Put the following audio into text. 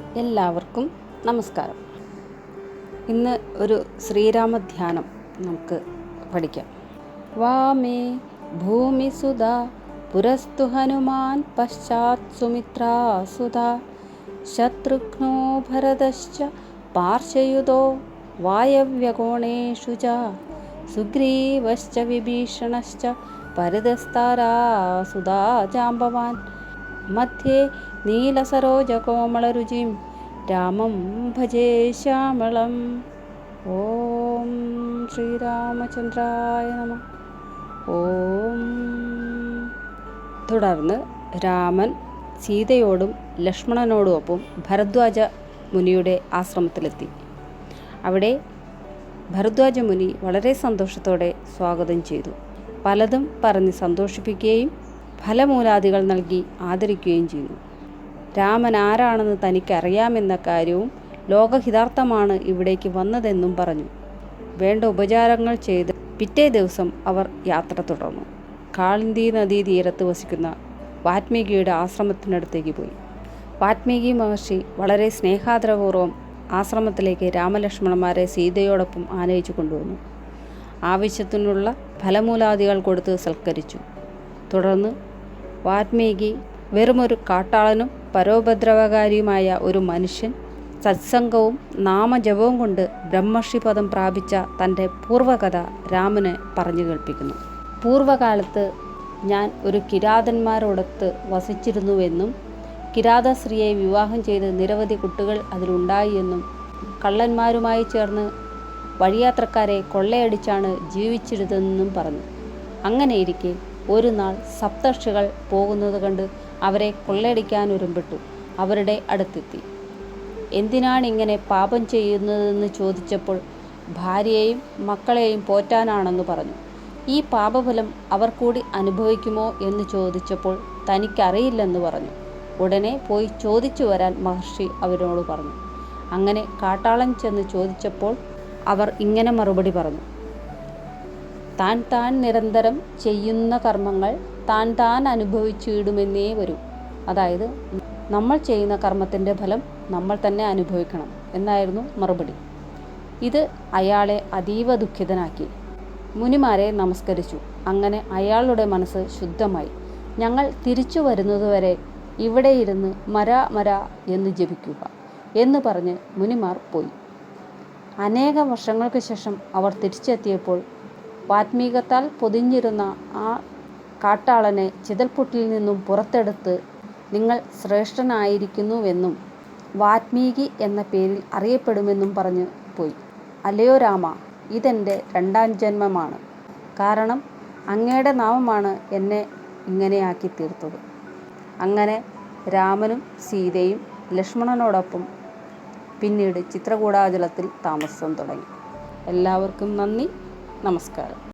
എല്ലാവർക്കും നമസ്കാരം. ഇന്ന് ഒരു ശ്രീരാമ ധ്യാനം നമുക്ക് പഠിക്കാം. വാമേ ഭൂമിസുത പുരസ്തു ഹനുമാൻ പശ്ചാത് സുമിത്രാസുത ശത്രുഘ്നോ ഭരതശ്ച പാർശ്വയുധോ വായവ്യകോണേഷു സുഗ്രീവശ്ച വിഭീഷണശ്ച പരിതസ്താരാസുതാ ജാമ്പവാൻ മധ്യേ നീലസരോജകോമളരുചിം രാമം ഭജേ ശ്യാമളം. ഓം ശ്രീരാമചന്ദ്രായ നമ. ഓം. തുടർന്ന് രാമൻ സീതയോടും ലക്ഷ്മണനോടുമൊപ്പം ഭരദ്വാജ മുനിയുടെ ആശ്രമത്തിലെത്തി. അവിടെ ഭരദ്വാജ മുനി വളരെ സന്തോഷത്തോടെ സ്വാഗതം ചെയ്തു. പലതും പറഞ്ഞ് സന്തോഷിപ്പിക്കുകയും ഫലമൂലാദികൾ നൽകി ആദരിക്കുകയും ചെയ്തു. രാമൻ ആരാണെന്ന് തനിക്കറിയാമെന്ന കാര്യവും ലോകഹിതാർത്ഥമാണ് ഇവിടേക്ക് വന്നതെന്നും പറഞ്ഞു. വേണ്ട ഉപചാരങ്ങൾ ചെയ്ത് പിറ്റേ ദിവസം അവർ യാത്ര തുടർന്നു. കാളിന്തി നദീ തീരത്ത് വസിക്കുന്ന വാത്മീകിയുടെ ആശ്രമത്തിനടുത്തേക്ക് പോയി. വാത്മീകി മഹർഷി വളരെ സ്നേഹാദരപൂർവം ആശ്രമത്തിലേക്ക് രാമലക്ഷ്മണന്മാരെ സീതയോടൊപ്പം ആനയിച്ചു കൊണ്ടുവന്നു. ആവശ്യത്തിനുള്ള ഫലമൂലാദികൾ കൊടുത്ത് സൽക്കരിച്ചു. തുടർന്ന് വാത്മീകി വെറുമൊരു കാട്ടാളനും പരോപദ്രവകാരിയുമായ ഒരു മനുഷ്യൻ സത്സംഗവും നാമജപവും കൊണ്ട് ബ്രഹ്മർഷിപദം പ്രാപിച്ച തന്റെ പൂർവകഥ രാമന് പറഞ്ഞു കേൾപ്പിക്കുന്നു. പൂർവകാലത്ത് ഞാൻ ഒരു കിരാതന്മാരോടൊത്ത് വസിച്ചിരുന്നുവെന്നും കിരാതശ്രീയെ വിവാഹം ചെയ്ത് നിരവധി കുട്ടികൾ അതിലുണ്ടായി എന്നും കള്ളന്മാരുമായി ചേർന്ന് വഴിയാത്രക്കാരെ കൊള്ളയടിച്ചാണ് ജീവിച്ചിരുന്നതെന്നും പറഞ്ഞു. അങ്ങനെയിരിക്കെ ഒരു നാൾ സപ്തർഷികൾ പോകുന്നത് കണ്ട് അവരെ കൊള്ളയടിക്കാൻ ഒരുമ്പെട്ടു. അവരുടെ അടുത്തെത്തി. എന്തിനാണ് ഇങ്ങനെ പാപം ചെയ്യുന്നതെന്ന് ചോദിച്ചപ്പോൾ ഭാര്യയെയും മക്കളെയും പോറ്റാനാണെന്ന് പറഞ്ഞു. ഈ പാപഫലം അവർ കൂടി അനുഭവിക്കുമോ എന്ന് ചോദിച്ചപ്പോൾ തനിക്കറിയില്ലെന്ന് പറഞ്ഞു. ഉടനെ പോയി ചോദിച്ചു വരാൻ മഹർഷി അവരോട് പറഞ്ഞു. അങ്ങനെ കാട്ടാളൻ ചെന്ന് ചോദിച്ചപ്പോൾ അവർ ഇങ്ങനെ മറുപടി പറഞ്ഞു. താൻ താൻ നിരന്തരം ചെയ്യുന്ന കർമ്മങ്ങൾ താൻ താൻ അനുഭവിച്ചിടുമെന്നേ വരൂ. അതായത് നമ്മൾ ചെയ്യുന്ന കർമ്മത്തിന്റെ ഫലം നമ്മൾ തന്നെ അനുഭവിക്കണം എന്നായിരുന്നു മറുപടി. ഇത് അയാളെ അതീവ ദുഃഖിതനാക്കി. മുനിമാരെ നമസ്കരിച്ചു. അങ്ങനെ അയാളുടെ മനസ്സ് ശുദ്ധമായി. ഞങ്ങൾ തിരിച്ചു വരുന്നതുവരെ ഇവിടെ ഇരുന്ന് മര മര എന്ന് ജപിക്കുക എന്ന് പറഞ്ഞ് മുനിമാർ പോയി. അനേക വർഷങ്ങൾക്ക് ശേഷം അവർ തിരിച്ചെത്തിയപ്പോൾ വാത്മീകത്താൽ പൊതിഞ്ഞിരുന്ന ആ കാട്ടാളനെ ചിതൽപുട്ടിൽ നിന്നും പുറത്തെടുത്ത് നിങ്ങൾ ശ്രേഷ്ഠനായിരിക്കുന്നുവെന്നും വാത്മീകി എന്ന പേരിൽ അറിയപ്പെടുമെന്നും പറഞ്ഞ് പോയി. അല്ലയോ രാമ ഇതെന്റെ രണ്ടാം ജന്മമാണ്. കാരണം അങ്ങയുടെ നാമമാണ് എന്നെ ഇങ്ങനെയാക്കി തീർത്തത് അങ്ങനെ രാമനും സീതയും ലക്ഷ്മണനോടൊപ്പം പിന്നീട് ചിത്രകൂടാചലത്തിൽ താമസം തുടങ്ങി. എല്ലാവർക്കും നന്ദി. നമസ്കാരം.